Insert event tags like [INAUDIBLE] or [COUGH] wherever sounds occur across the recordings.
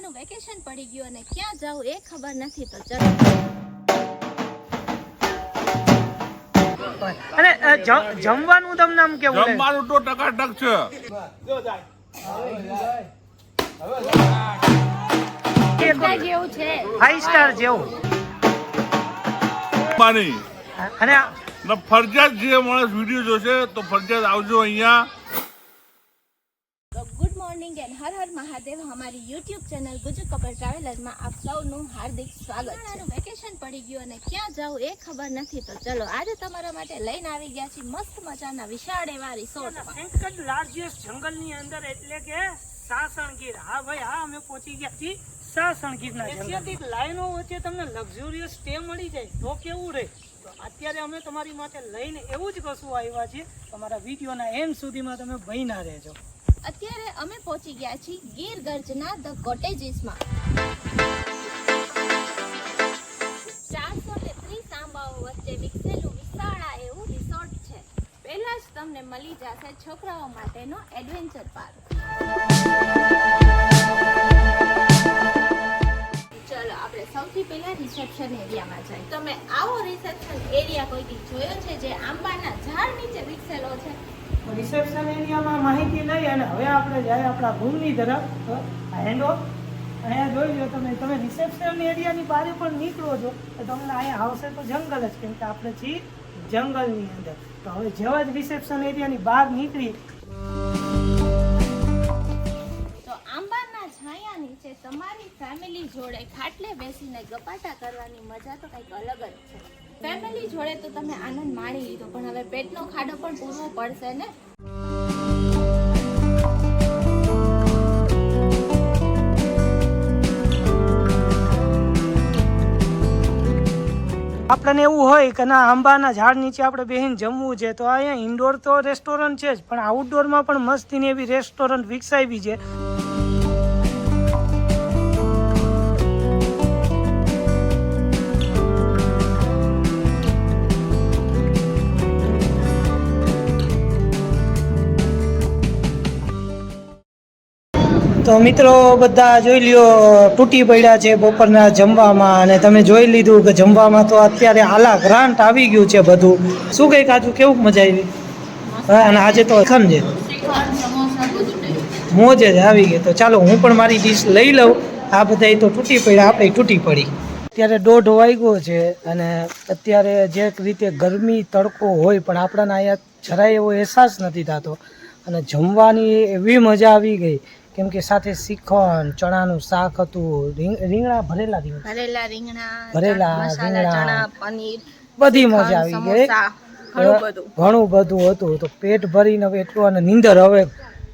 ઉનાળાનું vacation પડી ગયું અને ક્યાં જાઉં એ ખબર નથી તો ચલો. અને જમવાનું તમને આમ કેવું જમવાનું તો ટકાટક છે. જેવું છે. ફાઈવ સ્ટાર જેવું. માની અને ફરજિયાત જે માણસ વીડિયો જોશે તો ફરજિયાત આવજો અહીંયા. મોર્નિંગ એન્ડ હર હર મહાદેવ અમારી યુટ્યુબ ચેનલ ગુજુ કપલ ટ્રાવેલરમાં આપ સૌનું હાર્દિક સ્વાગત છે વેકેશન પડી ગયું અને ક્યાં જાવું એ ખબર નથી તો ચલો આજે તમારા માટે લઈને આવી ગયા છીએ મસ્ત મજાના વિશાળ એવા રિસોર્ટ એક જ લાર્જેસ્ટ જંગલની અંદર એટલે કે સાસણગીર. હા ભાઈ હા અમે પહોંચી ગયા છીએ સાસણગીરના જંગલ લાઈનો વચ્ચે તમને લક્ઝુરિયસ સ્ટે મળી જાય તો કેવું રહે તો અત્યારે અમે તમારી માટે લઈને એવું જ કશું આવ્યા છીએ. તમારા વિડીયોના એન્ડ સુધીમાં તમે બહીના રહેજો. અત્યારે અમે પહોંચી ગયા છીએ ગીર ગર્જના ધ કોટેજીસમાં. ચારસો ને ત્રીસ આંબાઓ વચ્ચે વિકસેલું વિશાળા એવું રિસોર્ટ છે. પહેલા જ તમને મળી જશે છોકરાઓ માટેનો એડવેન્ચર પાર્ક. ચલો, આપણે સૌથી પહેલા રિસેપ્શન એરિયામાં જઈએ. તમે આવો રિસેપ્શન એરિયા કોઈથી જોયો છે? જે આંબાના ઝાડ નીચે વિકસેલો છે. રિસેપ્શન એરિયામાં માહિતી લઈ અને હવે આપણે જાય આપણા રૂમની તરફ. હેન્ડ અહીંયા જોઈ લો તમે તમે રિસેપ્શન એરિયાની બહાર પણ નીકળો છો. તો તમને અહીંયા આવશે તો જંગલ જ, કેમ કે આપણે છીએ જંગલની અંદર. તો હવે જેવા જ રિસેપ્શન એરિયાની બહાર નીકળી તમારી ફેમિલી જોડે ખાટલે બેસીને ગપાટા કરવાની મજા તો કંઈક અલગ જ છે. ફેમિલી જોડે તો તમે આનંદ માણી લીધો, પણ હવે પેટનો ખાડો પણ પૂરવો પડશે ને? આપણને એવું હોય કે ના, આંબાના ઝાડ નીચે આપણે બેહીને જમવું છે, તો અહીંયા ઇન્ડોર તો રેસ્ટોરન્ટ છે જ, પણ આઉટડોરમાં પણ મસ્તીની એવી રેસ્ટોરન્ટ વિકસાવી છે. તો મિત્રો બધા જોઈ લ્યો, તૂટી પડ્યા છે બપોરના જમવામાં અને તમે જોઈ લીધું કે જમવામાં તો અત્યારે આલા ગ્રાન્ટ આવી ગયું છે બધું. શું કઈ કાજુ કેવું મજા આવી? અને આજે તો ખમ છે. મોજે જ આવી ગઈ. તો ચાલો, હું પણ મારી ડીશ લઈ લઉં. આ બધા તો તૂટી પડ્યા, આપણે તૂટી પડી. અત્યારે દોઢ વાગ્યો છે અને અત્યારે જે રીતે ગરમી, તડકો હોય, પણ આપણાના અહીંયા જરાય એવો અહેસાસ નથી થતો. અને જમવાની એવી મજા આવી ગઈ કેમ કે સાથે શ્રીખંડ ચણાનું શાક હતું રીંગણા ભરેલા રીંગણા ભરેલા રીંગણા ભરેલા રીંગણા. પનીર બધી મજા આવી ગઈ. ઘણું બધું. હતું. તો પેટ ભરીને હવે એટલું અને નીંદર હવે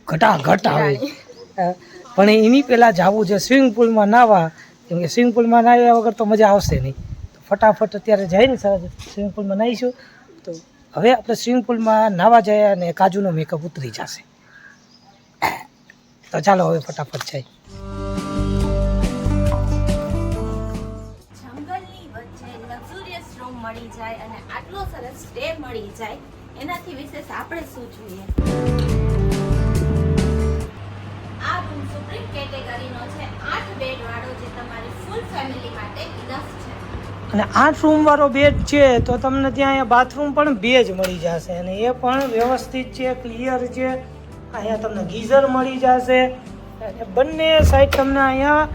ઘટા ઘટ આવી પણ એની પહેલાં જવું છે સ્વિમિંગ પુલમાં નાવા કેમ કે સ્વિમિંગ પુલમાં નાહ્યા વગર તો મજા આવશે નહીં. તો ફટાફટ અત્યારે જઈને સ્વિમિંગ પુલમાં નાહીશું. તો હવે આપણે સ્વિમિંગ પુલમાં નાવા જઈએ અને કાજુનો મેકઅપ ઉતરી જશે. તો ચાલો હવે ફટાફટ જાય રૂમ મળી જાય અને આટલો સરસ સ્ટે મળી જાય એનાથી વિશેષ આપણે શું જોઈએ? આ રૂમ સુપ્રીમ કેટેગરીનો છે આઠ બેડ વાળો જે તમારી ફૂલ ફેમિલી માટે ઇનફ છે. અને આઠ રૂમવાળો બેડ છે તો તમને ત્યાં બાથરૂમ પણ બે જ મળી જશે અને એ પણ વ્યવસ્થિત છે ક્લિયર છે. અહીંયા તમને ગીઝર મળી જશે. બંને સાઈડ તમને અહીંયા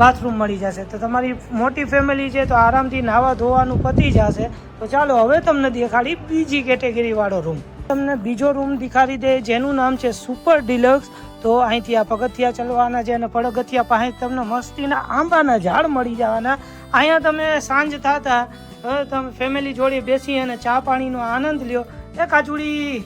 બાથરૂમ મળી જશે. તો તમારી મોટી ફેમિલી છે તો આરામથી નાવા ધોવાનું પતી જશે. તો ચાલો હવે તમને દેખાડી બીજી કેટેગરીવાળો રૂમ તમને બીજો રૂમ દેખાડી દે જેનું નામ છે સુપર ડિલક્સ તો અહીંથી આ પગથિયા ચલવાના છે અને પગથિયા પાસે તમને મસ્તીના આંબાના ઝાડ મળી જવાના. અહીંયા તમે સાંજ થતા તમે ફેમિલી જોડે બેસી અને ચા પાણીનો આનંદ લ્યો. એ કાચુડી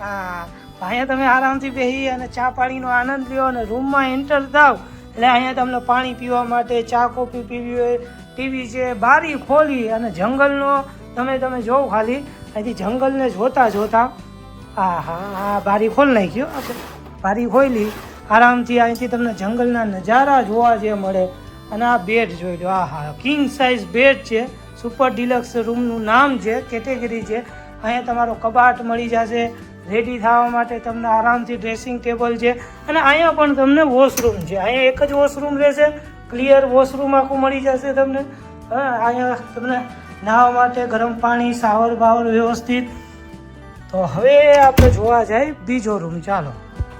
હા અહીંયા તમે આરામથી બેસી અને ચા પાણીનો આનંદ લ્યો અને રૂમમાં એન્ટર થાવ. એટલે અહીંયા તમને પાણી પીવા માટે, ચા કોફી પીવી હોય, ટીવી છે, બારી ખોલી અને જંગલનો તમે તમે જોવો ખાલી. અહીંથી જંગલને જોતા જોતા હા હા હા બારી ખોલ નાખ્યો. બારી ખોલી. આરામથી અહીંથી તમને જંગલના નજારા જોવા જે મળે. અને આ બેડ જોઈ લો. આ હા કિંગ સાઇઝ બેડ છે. સુપર ડિલક્સ રૂમનું નામ છે કેટેગરી છે. અહીંયા તમારો કબાટ મળી જશે. રેડી થવા માટે તમને આરામથી ડ્રેસિંગ ટેબલ છે અને અહીંયા પણ તમને વોશરૂમ છે. અહીંયા એક જ વોશરૂમ રહેશે. ક્લિયર વોશરૂમ આખું મળી જશે તમને. હા, અહીંયા તમને નાહવા માટે ગરમ પાણી, સાવર બાવર વ્યવસ્થિત. તો હવે આપણે જોવા જાય બીજો રૂમ ચાલો.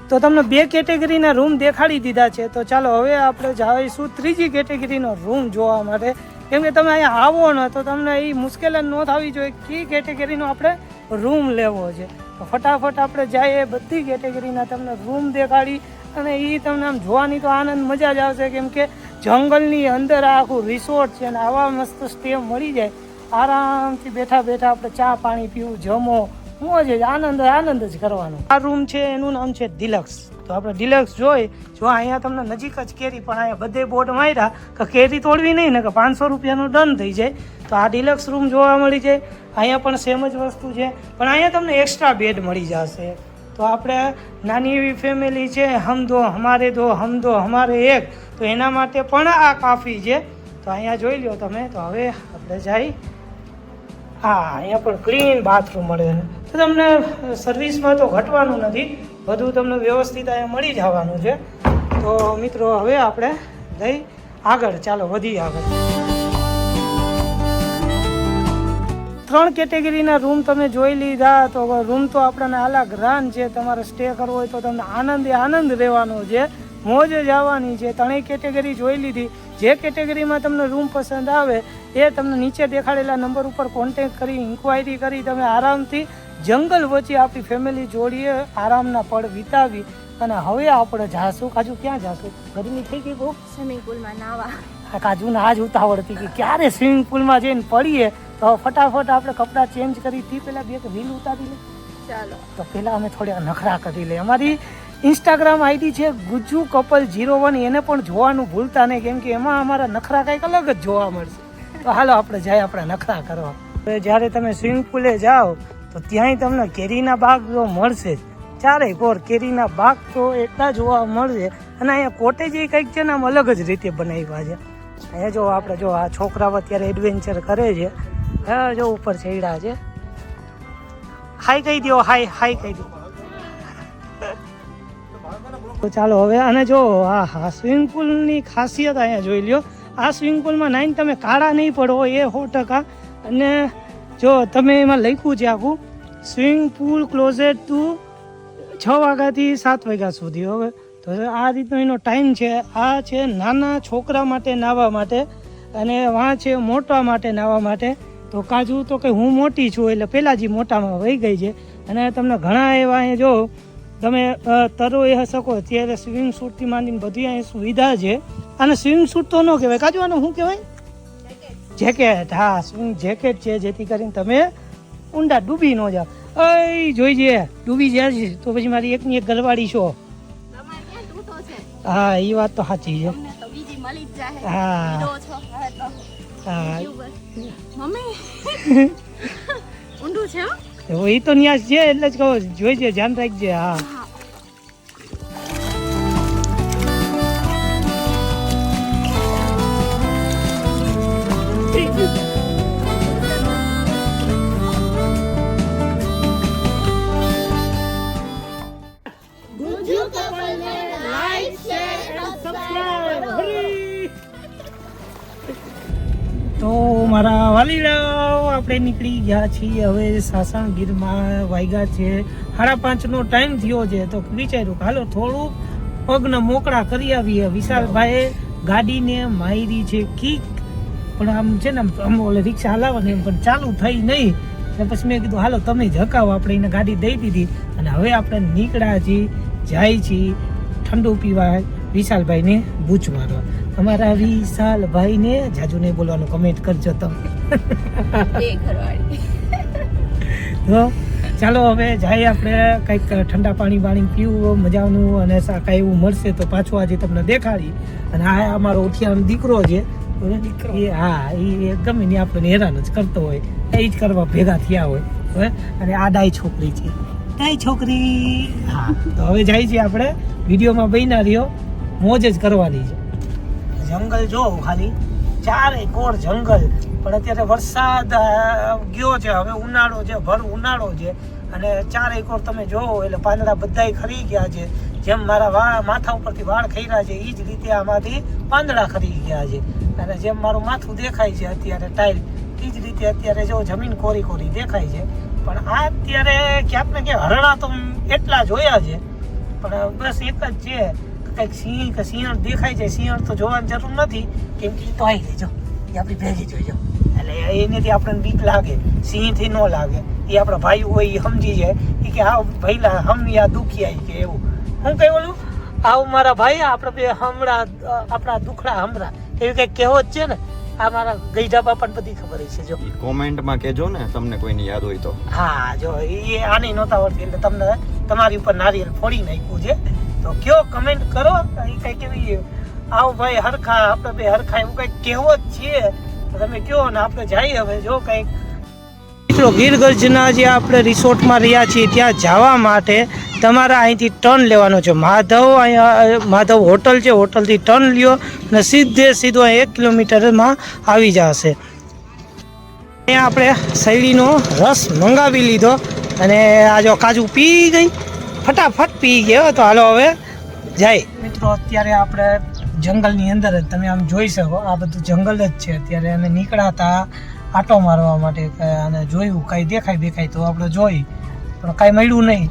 તો તમને બે કેટેગરીના રૂમ દેખાડી દીધા છે. તો ચાલો, હવે આપણે જઈશું ત્રીજી કેટેગરીનો રૂમ જોવા માટે. કેમ કે તમે અહીંયા આવો ને, તો તમને એ મુશ્કેલ ન થવી જોઈએ કઈ કેટેગરીનો આપણે રૂમ લેવો છે. તો ફટાફટ આપણે જઈએ બધી કેટેગરીના તમને રૂમ દેખાડી અને એ તમને આમ જોવાની તો આનંદ મજા જ આવશે, કેમ કે જંગલની અંદર આખું રિસોર્ટ છે અને આવા મસ્ત સ્ટે મળી જાય. આરામથી બેઠા બેઠા આપણે ચા પાણી પીવું, જમો મોજ આનંદ આનંદ જ કરવાનો. આ રૂમ છે, એનું નામ છે ડિલક્સ તો આપણે ડિલક્સ જોઈ, જો અહીંયા તમને નજીક જ કેરી, પણ અહીંયા બધે બોર્ડ માર્યા કે કેરી તોડવી નહીં ને કે પાંચસો રૂપિયાનો ડન થઈ જાય. તો આ ડિલક્સ રૂમ જોવા મળી જાય અહીંયા પણ સેમ જ વસ્તુ છે. પણ અહીંયા તમને એક્સ્ટ્રા બેડ મળી જશે. તો આપણે નાની એવી ફેમિલી છે, હમ દો, હમારે દો, હમ દો, હમારે એક. તો એના માટે પણ આ કાફી છે. તો અહીંયા જોઈ લો તમે. તો હવે આપણે જઈ. હા, અહીંયા પણ ક્લીન બાથરૂમ મળે. તો તમને સર્વિસમાં તો ઘટવાનું નથી, બધું તમને વ્યવસ્થિત અહીંયા મળી જવાનું છે. તો મિત્રો, હવે આપણે જઈ આગળ, ચાલો વધી આગળ. ત્રણ કેટેગરીના રૂમ તમે જોઈ લીધા, તો રૂમ તો આપણને અલગ રાન છે, તમારે સ્ટે કરવો હોય તો તમને આનંદ આનંદ રહેવાનો છે. મોજ જ છે. ત્રણેય કેટેગરી જોઈ લીધી. જે કેટેગરીમાં તમને રૂમ પસંદ આવે, એ તમને નીચે દેખાડેલા નંબર ઉપર કોન્ટેક્ટ કરી ઇન્ક્વાયરી કરી, તમે આરામથી જંગલ વચ્ચે આપણી ફેમિલી જોડીએ આરામના પળ વિતાવી અને હવે આપણે જાશું. કાજુ ક્યાં જાશું? ગરમી થઈ ગઈ બહુ? સ્વિમિંગ પુલમાં નાવા. આ કાજુને આજ ઉતાવળતી કે ક્યારે સ્વિમિંગ પુલમાં જઈને પડીએ? તો ફટાફટ આપણે કપડાં ચેન્જ કરી તે પહેલાં બે રીલ ઉતારી લે. ચાલો. તો પહેલાં અમે થોડા નખરા કરી લે અમારી ઇન્સ્ટાગ્રામ આઈડી છે ગુજ્જુ કપલ જીરો વન. એને પણ જોવાનું ભૂલતા નહીં કેમ કે એમાં અમારા નખરા કંઈક અલગ જ જોવા મળશે. તો હાલો આપણે જાય આપણે નખરા કરવા. જ્યારે તમે સ્વિમિંગ પુલે જાઓ તો ત્યાંય તમને કેરીના બાગ જો મળશે ચારેય કોર કેરીના બાગ તો એટલા જોવા મળશે. અને અહીંયા કોટેજ એ કંઈક છે ને આમ અલગ જ રીતે બનાવ્યા છે. અહીંયા જો આપણે જો આ છોકરાઓ અત્યારે એડવેન્ચર કરે છે. હા, જો ઉપર ચડ્યા છે. હાઈ કહી દો હાઈ હાઈ કહી દો તો ચાલો હવે અને જો આ હા સ્વિમિંગ પુલની ખાસિયત અહીંયા જોઈ લ્યો. આ સ્વિમિંગ પુલમાં નાઈને તમે કાળા નહીં પડો એ સો ટકા. અને જો તમે એમાં લખ્યું છે આખું સ્વિમિંગ પુલ ક્લોઝેટ ટુ છ વાગ્યાથી સાત વાગ્યા સુધી. હવે તો આ રીતનો એનો ટાઈમ છે. આ છે નાના છોકરા માટે નાહવા માટે અને વાં છે મોટા માટે નાહવા માટે. તો કાજુ તો કે હું મોટી છું એટલે પહેલાં જ મોટામાં વહી ગઈ છે. અને તમને ઘણા એવા અહીંયા જો તમે તરો એ શકો ત્યારે સ્વિમિંગ સૂટથી માંડીને બધી અહીં સુવિધા છે. અને સ્વિમિંગ સૂટ તો ન કહેવાય. કાજુ આને શું કહેવાય? જેકેટ હા શું જેકેટ છે જેથી કરીને તમે ઊંડા ડૂબી ન જાઓ. અય જઈએ ડૂબી જાય તો પછી મારી એકની એક ગરવાડી છો. હા એ વાત તો સાચી છે. હા. હા. મમ્મી. [LAUGHS] ઊંડું છે એ તો ન્યાસ છે એટલે જ કહું જોઈજે ધ્યાન રાખજે હા. [LAUGHS] તો મારા વાલીડાઓ આપણે નીકળી ગયા છીએ હવે સાસણ ગીરમાં વાગ્યા છે. સાડા પાંચનો ટાઈમ થયો છે. તો વિચાર્યું હાલો થોડુંક પગને મોકળા કરી આવીએ. વિશાલભાઈએ ગાડીને મારી છે. કીક પણ આમ છે ને આમ- ઓલે રિક્ષા હલાવવાની એમ પણ ચાલુ થઈ નહીં. ને પછી મેં કીધું હાલો તમે જ હકાવો આપણે એને ગાડી દઈ દીધી. અને હવે આપણે નીકળ્યા છીએ જાય છીએ ઠંડુ પીવા વિશાલભાઈને બૂચ મારવા અમારા વિશાલભાઈને જાજુ નહીં બોલવાનું કમેન્ટ કરજો તમે તો ચાલો હવે જાય આપણે કંઈક ઠંડા પાણી પાણી પીવું મજાનું અને સા- કાંઈ એવું મળશે તો પાછું આજે તમને દેખાડી. અને આ અમારો ઉઠિયાનો દીકરો છે એ હા એ ગમે ને આપણને હેરાન જ કરતો હોય. એ જ કરવા ભેગા થયા હોય હવે અને આ ડાય છોકરી છે. ડાય છોકરી. હા તો હવે જાય છે આપણે વિડીયોમાં બન્યા રહ્યો. મોજ જ કરવાની છે. જંગલ જોઉં ખાલી. ચારે કોર જંગલ. પણ અત્યારે વરસાદ ગયો છે. હવે ઉનાળો છે ભર ઉનાળો છે. અને ચાર કોર તમે જોવો એટલે પાંદડા બધા ખરી ગયા છે. જેમ મારા વાળ માથા ઉપરથી વાળ ખર્યા છે એ જ રીતે આમાંથી પાંદડા ખરી ગયા છે. અને જેમ મારું માથું દેખાય છે અત્યારે ટાઈલ એ જ રીતે અત્યારે જો જમીન કોરી કોરી દેખાય છે. પણ આ અત્યારે ક્યાંક ને ક્યાંક હરણા તો એટલા જોયા છે. પણ બસ એક જ છે, કંઈક સિંહ કે સિંહણ દેખાય છે, સિંહણ તો જોવાની જરૂર નથી. કેમ કે તો આવી લેજો એ આપણી ભેગી જોઈજો એટલે એનેથી આપણને બીક લાગે, સિંહથી ન લાગે. એ આપણા ભાઈ હોય એ સમજી જાય. એ કે હા ભાઈલા, હમ યા દુખિયા કે એવું. હું કઈ બોલું? આવું મારા ભાઈ આપણે બે હમણાં આપણા દુખડા હમણાં. એવી કઈ કહેવત છે ને આ મારા ગઈઢા બાપાને બધી ખબર છે જો. કોમેન્ટમાં કહેજો ને તમને કોઈની યાદ હોય તો. હા જો એ આની નહોતા વળતી એટલે તમને તમારી ઉપર નારિયેળ ફોડી નાખ્યું છે. તો કયો કમેન્ટ કરો એ કંઈક એવી આવો ભાઈ હરખા આપણે બે હરખા એવું કંઈક કહેવો જ છીએ તો તમે કયો ને આપણે જઈએ હવે જો કંઈક મિત્રો ગીર ગર્જના જે આપણે રિસોર્ટમાં રહ્યા છીએ, ત્યાં જવા માટે તમારે અહીંથી ટર્ન લેવાનો છે. માધવ અહીંયા માધવ હોટલ છે, હોટલથી ટર્ન લ્યો અને સીધે સીધો એક કિલોમીટરમાં આવી જશે. અહીંયા આપણે શૈલીનો રસ મંગાવી લીધો અને આ જો કાજુ પી ગઈ. ફટાફટ પી ગયો. તો હાલો હવે જાય. મિત્રો, અત્યારે આપણે જંગલની અંદર જ તમે આમ જોઈ શકો, આ બધું જંગલ જ છે. અત્યારે અમે નીકળ્યા નીકળાતા આટો મારવા માટે અને જોયું, કાંઈ દેખાય દેખાય તો આપણે જોઈ. પણ કાંઈ મળ્યું નહીં.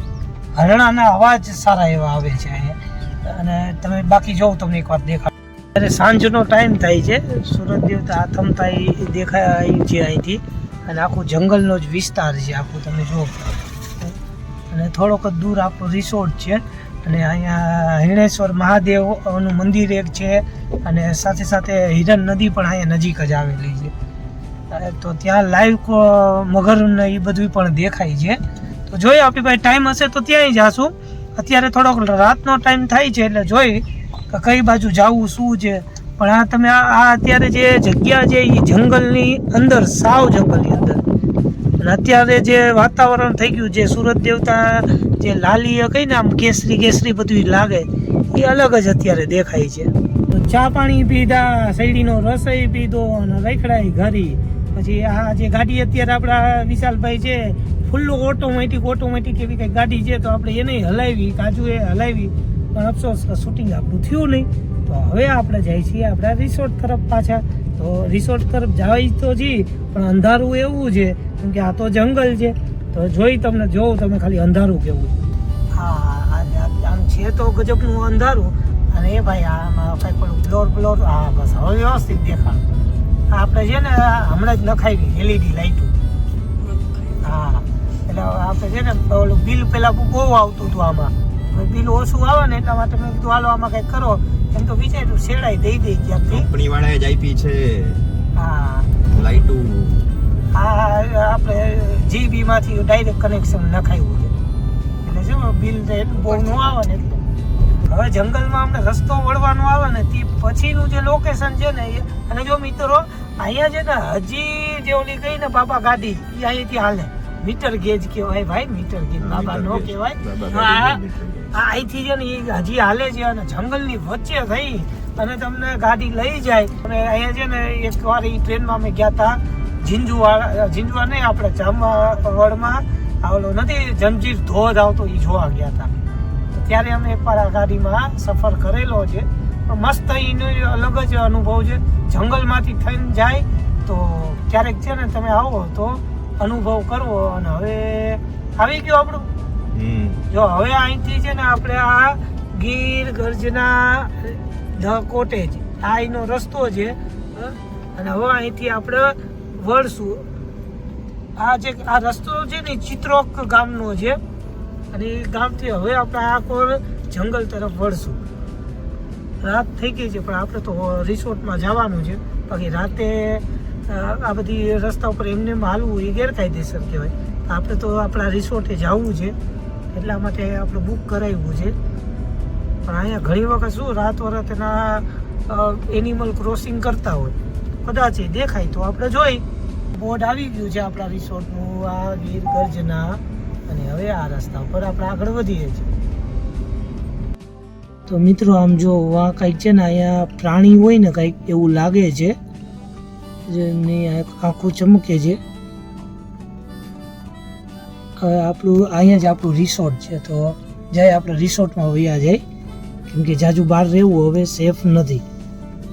હરણાના અવાજ સારા એવા આવે છે અહીંયા. અને તમે બાકી જોઉં તમને એકવાર દેખાય ત્યારે સાંજનો ટાઈમ થાય છે. સુરત દેવતા આથમતા દેખાય છે અહીંથી. અને આખું જંગલનો જ વિસ્તાર છે આખું, તમે જુઓ. અને થોડોક જ દૂર આપણો રિસોર્ટ છે. અને અહીંયા હિરણેશ્વર મહાદેવનું મંદિર એક છે. અને સાથે સાથે હિરન નદી પણ અહીંયા નજીક જ આવેલી છે. તો ત્યાં લાઈવ મગર ને એ બધું પણ દેખાય છે. તો જોઈએ આપણી પાસે ટાઈમ હશે તો ત્યાંય જાશું. અત્યારે થોડોક રાતનો ટાઈમ થાય છે એટલે જોઈ કે કઈ બાજુ જવું, શું છે. પણ આ તમે આ અત્યારે જે જગ્યા છે એ જંગલની અંદર, સાવ જંગલની અંદર. અને અત્યારે જે વાતાવરણ થઈ ગયું છે, સુરત દેવતા જે લાલી કહીને આમ કેસરી કેસરી બધું લાગે, એ અલગ જ અત્યારે દેખાય છે. ચા પાણી પીધા, શેરડીનો રસોઈ પીધો અને રખડાઈ ઘરી. પછી આ જે ગાડી અત્યારે આપણા વિશાલભાઈ છે, ફૂલ્લું ઓટોમેટિક ઓટોમેટિક એવી કંઈક ગાડી છે, તો આપણે એને હલાવી કાજુ એ હલાવી. પણ અફસોસ શૂટિંગ આપણું થયું નહીં. તો હવે આપણે જઈએ છીએ આપણા રિસોર્ટ તરફ પાછા. તો રિસોર્ટ તરફ જવાય તો જી, પણ અંધારું એવું છે, કેમ કે આ તો જંગલ છે. તો જોઈ તમને, જોઉં તમે ખાલી અંધારું કેવું હા આમ છે તો ગજબનું અંધારું. અને એ ભાઈ આમાં કંઈ પણ બ્લોર બ્લોર હા બસ હવે વ્યવસ્થિત દેખાણ. આપણે છે ને હમણાં જ નખાવી એલઈડી લાઈટો. હા એટલે આપણે છે ને ઓલું બિલ પેલા બહુ આવતું હતું આમાં. બિલ ઓછું આવે ને એટલા માટે મેં કીધું હાલો આમાં કંઈક કરો. એમ તો વિચાર્યું શેડાઈ દઈ દઈ ક્યાંકથી. કંપની વાળાએ જ આપી છે. હા. લાઈટો. આ આપણે જીબી માંથી ડાયરેક્ટ કનેક્શન નખાયું છે. એટલે શું બિલ તો એટલું બહુ ન આવે ને એટલે. હવે જંગલમાં અમને રસ્તો વળવાનો આવે ને તે પછીનું જે લોકેશન છે ને એ અને જો મિત્રો અહીંયા છે ને હજી જે ઓલી કઈ ને બાબા ગાડી એ અહીંથી હાલે. મીટર ગેજ કહેવાય ભાઈ મીટર ગેજ બાબા નો કહેવાય. અહીંથી છે ને એ હજી હાલે છે અને જંગલની વચ્ચે થઈ અને તમને ગાડી લઈ જાય. અને અહીંયા છે ને એક વાર એ ટ્રેનમાં અમે ગયા હતા ઝીંઝુવાડા ઝીંઝુવા નહીં આપણે જામવાડમાં આ ઓલો નથી જંજીર ધોધ આવતો એ જોવા ગયા હતા ત્યારે અમે એકવાર આ ગાડીમાં સફર કરેલો છે. મસ્ત એનો અલગ જ અનુભવ છે. જંગલમાંથી થઈને જાય તો ક્યારેક છે ને તમે આવો તો અનુભવ કરવો. અને હવે આવી ગયો આપણું. જો હવે અહીંથી છે ને આપણે આ ગીર ગર્જના ધ કોટેજ આ એનો રસ્તો છે? અને હવે અહીંથી આપણે વળશું. આ જે આ રસ્તો છે ને ચિત્રોક ગામનો છે. અને એ ગામથી હવે આપણે આ કોર જંગલ તરફ વળશું. રાત થઈ ગઈ છે, પણ આપણે તો રિસોર્ટમાં જવાનું છે. બાકી રાતે આ બધી રસ્તા ઉપર એમને એમ હાલવું એ ગેરકાયદેસર કહેવાય. આપણે તો આપણા રિસોર્ટે જવું છે, એટલા માટે આપણે બુક કરાવ્યું છે. પણ અહીંયા ઘણી વખત શું, રાત વરતના એનિમલ ક્રોસિંગ કરતા હોય. કદાચ એ દેખાય તો આપણે જોઈ. બોર્ડ આવી ગયું છે આપણા રિસોર્ટનું, આ ગીર ગર્જના. અને હવે આ રસ્તા ઉપર આપણે આગળ વધીએ છીએ. તો મિત્રો, આમ જો આ કંઈક છે ને, અહીંયા પ્રાણી હોય ને કંઈક એવું લાગે છે જેમની આંખ- ચમકે છે. આપણું, અહીંયા જ આપણું રિસોર્ટ છે, તો જાય આપણે રિસોર્ટમાં વયા જાય. કેમ કે જાજુ બહાર રહેવું હવે સેફ નથી.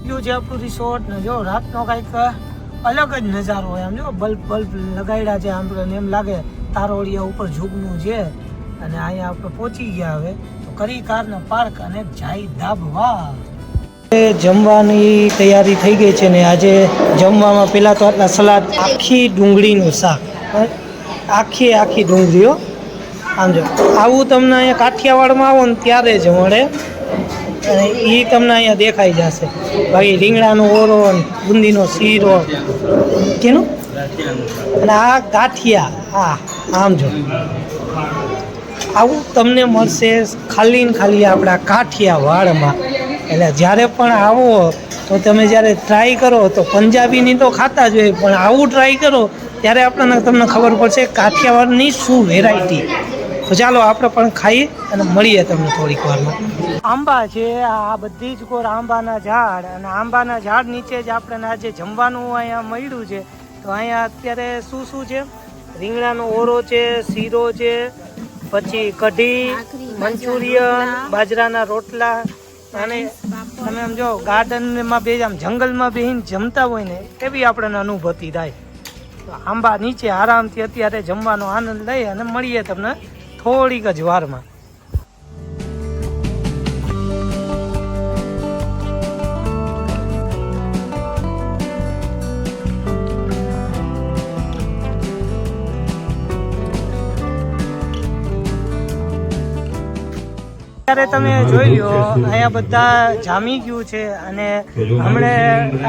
જો છે આપણું રિસોર્ટ ને, જો રાતનો કાંઈક અલગ જ નજારો હોય, આમ જો બલ્બ બલ્બ લગાડ્યા છે આમ એમ લાગે તારોડિયા ઉપર જુગનું છે અને અહીંયા આપણે પહોંચી ગયા હવે, તો કરી કારના પાર્ક અને જાય ધાબવા. જમવાની તૈયારી થઈ ગઈ છે ને આજે જમવામાં પહેલાં તો આટલા સલાડ આખી ડુંગળીનું શાક? આખી આખી ડુંગળીઓ આમ જો, આવું તમને અહીંયા કાઠિયાવાડમાં આવો ને ત્યારે જ મળે. અને એ તમને અહીંયા દેખાઈ જશે. બાકી રીંગણાનો ઓરો બુંદીનો શીરો. કેનું? અને આ ગાંઠિયા. હા, આમ જો. આવું તમને મળશે ખાલી ને ખાલી આપણા કાઠિયાવાડમાં એટલે જ્યારે પણ આવો તો તમે જ્યારે ટ્રાય કરો, તો પંજાબીની તો ખાતા જ હોય, પણ આવું ટ્રાય કરો, ત્યારે આપણને તમને ખબર પડશે કાઠિયાવાડની શું વેરાયટી તો ચાલો આપણે પણ ખાઈએ અને મળીએ તમને થોડીક વારમાં. આંબા છે, આ બધી જ કોર આંબાના ઝાડ. અને આંબાના ઝાડ નીચે જ આપણે આજે જમવાનું અહીંયા મળ્યું છે. તો અહીંયા અત્યારે શું શું છે? રીંગણાનો ઓરો છે શીરો છે પછી કઢી મંચુરિયન બાજરાના બાજરાના રોટલા અને તમે આમ જો ગાર્ડનમાં બે આમ જંગલમાં બેહીને જમતા હોય ને એવી આપણને અનુભૂતિ થાય. આંબા નીચે આરામથી અત્યારે જમવાનો આનંદ લઈ અને મળીએ તમને થોડીક જ વારમાં. અત્યારે તમે જોઈ લો, અહીંયા બધા જામી ગયું છે અને હમણે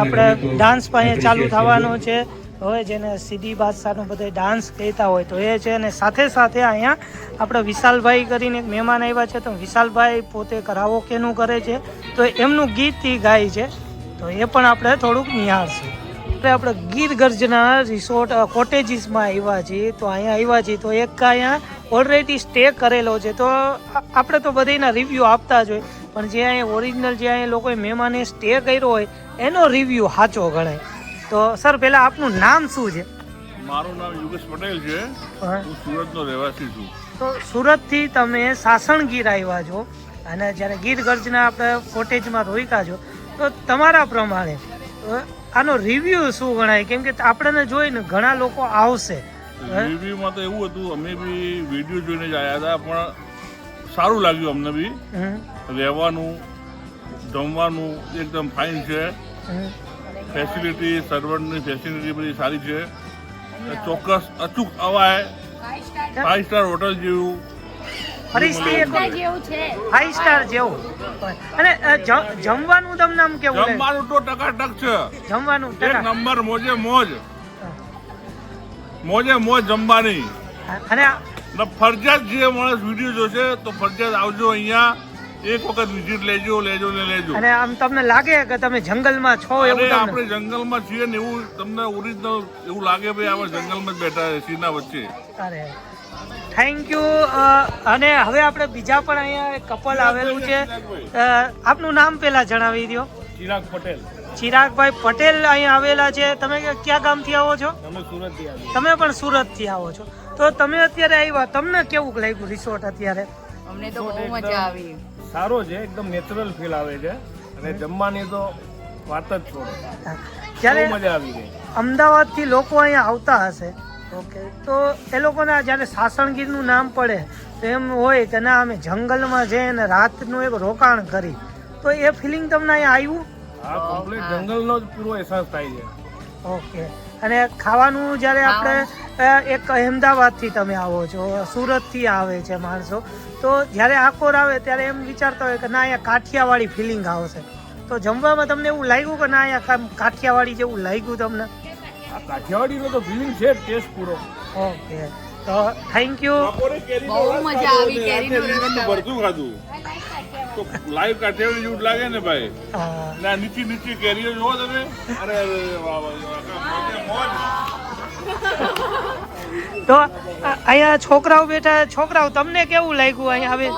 આપણે ડાન્સ પણ ચાલુ થવાનો છે. હવે જેને સીધી બાદશાહનો બધે ડાન્સ કહેતા હોય તો એ છે અને સાથે સાથે અહીંયા આપણે વિશાલભાઈ કરીને એક મહેમાન આવ્યા છે. તો વિશાલભાઈ પોતે કરાઓકેનું કરે છે? તો એમનું ગીત ગાય છે. તો એ પણ આપણે થોડુંક નિહાળશું. આપણે આપણે ગીર ગર્જના રિસોર્ટ કોટેજીસમાં આવ્યા છીએ. તો અહીંયા આવ્યા છીએ તો એક અહીંયા ઓલરેડી સ્ટે કરેલો છે. તો આપણે તો બધાના રિવ્યૂ આપતા જ હોય. પણ જે અહીંયા ઓરિજિનલ જે અહીંયા લોકોએ મહેમાને સ્ટે કર્યો હોય એનો રિવ્યૂ સાચો ગણાય. તો સર પહેલાં આપનું નામ શું છે? મારું નામ યુગેશ પટેલ છે. હું. સુરતનો રહેવાસી છું. તો સુરતથી તમે સાસણગીર આવ્યા છો. અને જ્યારે ગીર ગર્જના આપણે કોટેજમાં રોક્યા છો. તો તમારા પ્રમાણે આનો રિવ્યૂ શું ગણાય? કેમ કે આપણને જોઈને ઘણા લોકો આવશે? રિવ્યુમાં તો એવું હતું અમે બી વીડિયો જોઈને જ આવ્યા હતા પણ સારું લાગ્યું અમને બી. રહેવાનું જમવાનું એકદમ ફાઇન છે. ફેસિલિટી સર્વન્ટની ફેસિલિટી બધી સારી છે. ચોક્કસ અચૂક અવાય. ફાઇવ સ્ટાર હોટલ જેવું. ફાઈવ સ્ટાર જેવું. અને જમવાનું તમને આમ કેવું જમવાનું તો ટકાટક છે. જમવાનું એક નંબર મોજે મોજ. મોજે મોજ જમવાની અને ને ફરજિયાત જે માણસ વીડિયો જોશે તો ફરજિયાત આવજો અહીંયા. એક વખત વિઝિટ લેજો લેજો ને લેજો. અને આમ તમને લાગે કે તમે જંગલમાં છો એવું તમને આપણે જંગલમાં છીએ ને એવું તમને ઓરિજિનલ એવું લાગે ભાઈ આપણે જંગલમાં જ બેઠા છે સીના વચ્ચે. અરે. થેન્ક યુ અને હવે આપણે બીજા પણ અહીંયા કપલ આવેલું છે. આપનું નામ પહેલા જણાવી દો ચિરાગ પટેલ. ચિરાગભાઈ પટેલ અહીંયા આવેલા છે. તમે ક્યાં ગામથી આવો છો? અમે સુરતથી તમે પણ સુરતથી આવો છો. તો તમે અત્યારે આવ્યા. તમને કેવું લાગ્યું રિસોર્ટ અત્યારે? અમને તો બહુ મજા આવી. સારો છે. એકદમ નેચરલ ફીલ આવે છે. અને જમવાની તો વાત જ છોડો. ક્યારે જ્યારે મજા આવી ગઈ. અમદાવાદથી લોકો અહીંયા આવતા હશે. ઓકે. તો એ લોકોને જ્યારે સાસણગીરનું નામ પડે તો એમ હોય કે ના અમે જંગલમાં જઈને રાતનું એક રોકાણ કરી. તો એ ફિલિંગ તમને અહીંયા આવ્યું? આ કમ્પ્લીટ જંગલનો જ પૂરો અહેસાસ થાય છે. ઓકે. અને ખાવાનું જ્યારે આપણે એક અહેમદાબાદથી તમે આવો છો સુરતથી આવે છે માણસો તો જ્યારે આકોર આવે ત્યારે એમ વિચારતા હોય કે ના અહીંયા કાઠિયાવાડી ફિલિંગ આવશે. તો જમવામાં તમને એવું લાગ્યું કે ના અહીંયા કાઠિયાવાડી જેવું લાગ્યું તમને? આ કાઠિયાવાડીનો તો ફિલિંગ છે ટેસ્ટ પૂરો. ઓકે. તો થેન્ક યુ બહુ મજા આવી કેરીનો રસ. ભરતું ખાધું. તો લાઈવ કાઠિયાવાડી જેવું લાગે ને ભાઈ? હા. ને નીચી નીચી કેરીઓ જોવો તમે. અરે તો અહીંયા છોકરાઓ બેઠા છોકરાઓ તમને કેવું લાગ્યું અહીંયા હવે?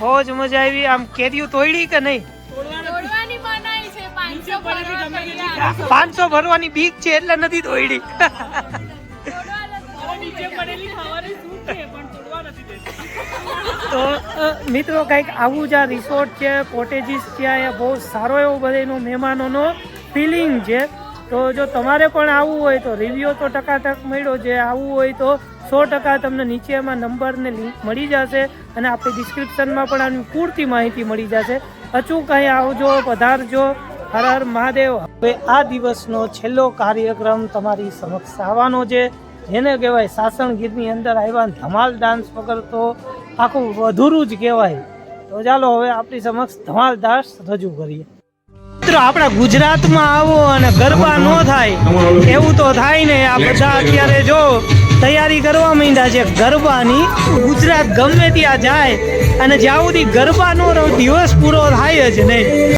બહુ જ મજા આવી. આમ કેરીઓ તોડી કે નહીં? તોડવાની મનાઈ છે પાંચસો પાંચસો ભરવાની બીક છે એટલે નથી તોડી [LAUGHS] તો મિત્રો, કંઈક આવું જ આ રિસોર્ટ છે કોટેજીસ છે એ બહુ સારો એવો બધાનો મહેમાનોનો ફિલિંગ છે. તો જો તમારે પણ આવવું હોય તો રિવ્યુ તો ટકાટક મળ્યો છે. આવવું હોય તો સો ટકા તમને નીચેમાં નંબરને લિંક મળી જશે અને આપણી ડિસ્ક્રિપ્શનમાં પણ આની પૂરતી માહિતી મળી જશે. અચૂક અહીં આવજો, પધારજો. હર હર મહાદેવ. હવે આ દિવસનો છેલ્લો કાર્યક્રમ તમારી સમક્ષ આવવાનો છે. જેને કહેવાય સાસણ ગીરની અંદર આવ્યા ધમાલ ડાન્સ વગર તો આખું અધૂરું જ કહેવાય. તો ચાલો હવે આપણી સમક્ષ ધમાલ ડાન્સ રજૂ કરીએ. મિત્રો, આપણા ગુજરાતમાં આવો અને ગરબા ન થાય, એવું તો થાય ને. આ બધા અત્યારે જો તૈયારી કરવા માંડ્યા છે ગરબાની ગુજરાત ગમે ત્યાં જાય અને જ્યાં સુધી ગરબાનો દિવસ પૂરો થાય જ નહીં.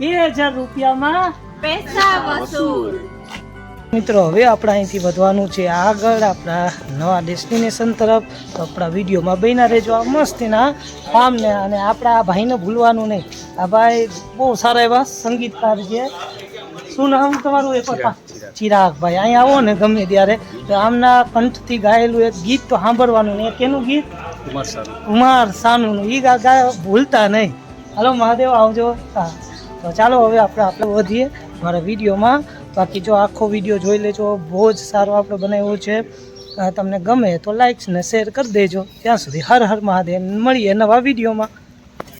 બે હજાર રૂપિયામાં પૈસા વસૂલ. મિત્રો હવે આપણે અહીંથી વધવાનું છે આગળ આપણા નવા ડેસ્ટિનેશન તરફ. તો આપણા વિડીયોમાં બન્યા રહેજો આ મસ્ત એના ફાર્મને અને આપણા આ ભાઈને ભૂલવાનું નહીં. આ ભાઈ બહુ સારા એવા સંગીતકાર છે. શું નામ તમારું એક વાર પા- ચિરાગભાઈ અહીંયા આવો ને ગમે ત્યારે. તો આમના કંઠથી ગાયેલું એક ગીત તો સાંભળવાનું ને કેનું ગીત? કુમાર સાનુનું. એ ગા ભૂલતા નહીં. હાલો મહાદેવ આવજો. હા. તો ચાલો હવે આપણે આપણે વધીએ મારા વિડીયોમાં. બાકી જો આખો વીડિયો જોઈ લેજો, બહુ જ સારો આપણે બનાવ્યો છે. તમને ગમે તો લાઇક્સ ને શેર કરી દેજો. ત્યાં સુધી હર હર મહાદેવ. મળીએ નવા વિડીયોમાં.